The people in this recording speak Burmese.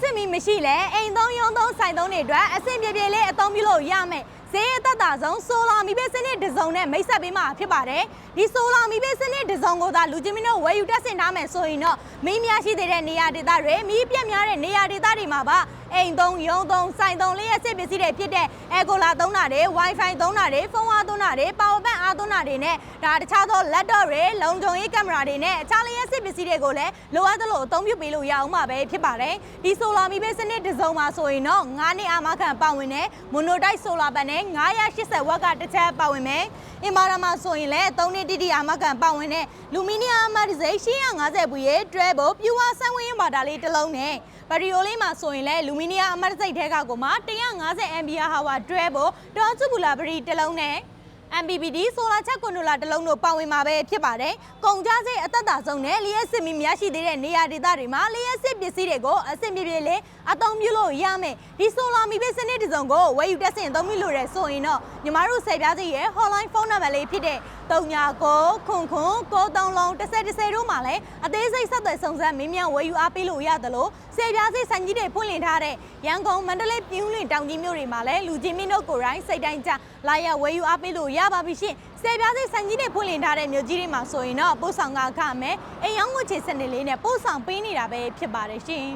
စစ်မီမရှိလဲအိမ်သုံးရုံးသုံးဆိုင်သုံးတွေအတွက်အဆင်ပြေပြေလေးအသုံးပြုလို့ရမယ်ဈေးအသက်သာဆုံးဆိုလာမီပေးစနစ်တစ်စုံနဲ့မိတ်ဆက်ပေးမှာဖြစ်ပါတယ်ဒီဆိုလာမီပေးစနစ်တစ်စုံကိုသာလူချင်းမင်းတို့ဝယ်ယူတက်ဆင်ထားမယ်ဆိုရင်တော့မီးများရှိသေးတဲ့နေရာဒေသတွေမီးပြက်များတဲ့နေရာဒေသတွေမှာပါအိမ်သုံးရုံးသုံးဆိုင်သုံးလေးရဲ့စစ်ပစ္စည်းတွေဖြစ်တဲ့ Ecola သုံးတာတွေ Wi-Fi သုံးတာတွေဖုန်းအားသုံးတာတွေ Power Bank အားသုံးတာတွေနဲ့ဒါတခြားသော laptop တွေလုံခြုံရေးကင်မရာတွေနဲ့အခြားလေးရဲ့စစ်ပစ္စည်းတွေကိုလည်းလိုအပ်သလိုအသုံးပြုပေးလို့ရအောင်မှာပဲဖြစ်ပါတယ်ဒီ solar မီးပေးစနစ်တစ်စုံမှာဆိုရင်တော့9နှစ်အာမခံပါဝင်တဲ့ monotype solar panel 980ဝက်ကတစ်ချက်ပါဝင်မယ်အင်ဘာရာမှာဆိုရင်လည်း3နှစ်တိတိအာမခံပါဝင်တဲ့ Luminium Amortization 850ဘူးရဲ့တွဲဖို့ပြူဝဆန်းဝင်းဘာတာလေးတစ်လုံးနဲ့ဘရီယိုလေးမှာဆိုရင်လည်းလူမီနီယမ်အမတ်စိတ်ထဲကကိုမှ150 ampere hour တွဲဖို့ဒေါ်စုဘူလာဘရီတစ်လုံးနဲ့ MPPD ဆိုလာချက်ကွန်ထရိုလာတစ်လုံးတို့ပါဝင်မှာပဲဖြစ်ပါတယ်။ကုန်ကြစိတ်အသက်သာဆုံးနဲ့လျှက်စစ်မီများရှိသေးတဲ့နေရာဒေသတွေမှာလျှက်စစ်ပစ္စည်းတွေကိုအဆင်ပြေပြေလေးအသုံးပြုလို့ရမယ်။ဒီဆိုလာမီပေးစနစ်တစ်စုံကိုဝယ်ယူတက်ဆင်အသုံးပြုလို့ရဆိုရင်တော့ညီမတို့ဆယ်ပြားစီရဲ့ hotline ဖုန်းနံပါတ်လေးဖြစ်တဲ့39ခွန်ခွန်93လုံး10 10တို့မှာလည်းအသေးစိတ်ဆက်သွယ်စုံစမ်းမင်းမြန်ဝယ်ယူအားပေးလို့ရသလိုဆယ်ပြားစီဆိုင်ကြီးတွေဖွင့်လှစ်ထားတဲ့ရန်ကုန်မန္တလေးပြင်းဦးလွင်တောင်ကြီးမြို့တွေမှာလည်းလူချင်းမင်းတို့ကိုယ်တိုင်စိတ်တိုင်းကြလာရဝယ်ယူအားပေးလို့ရပါပြီရှင်ဆယ်ပြားစီဆိုင်ကြီးတွေဖွင့်လှစ်ထားတဲ့မြို့ကြီးတွေမှာဆိုရင်တော့ပို့ဆောင်ကအခမဲ့အိမ်ရောင်းငွေချေစနစ်လေးနဲ့ပို့ဆောင်ပေးနေတာပဲဖြစ်ပါတယ်ရှင်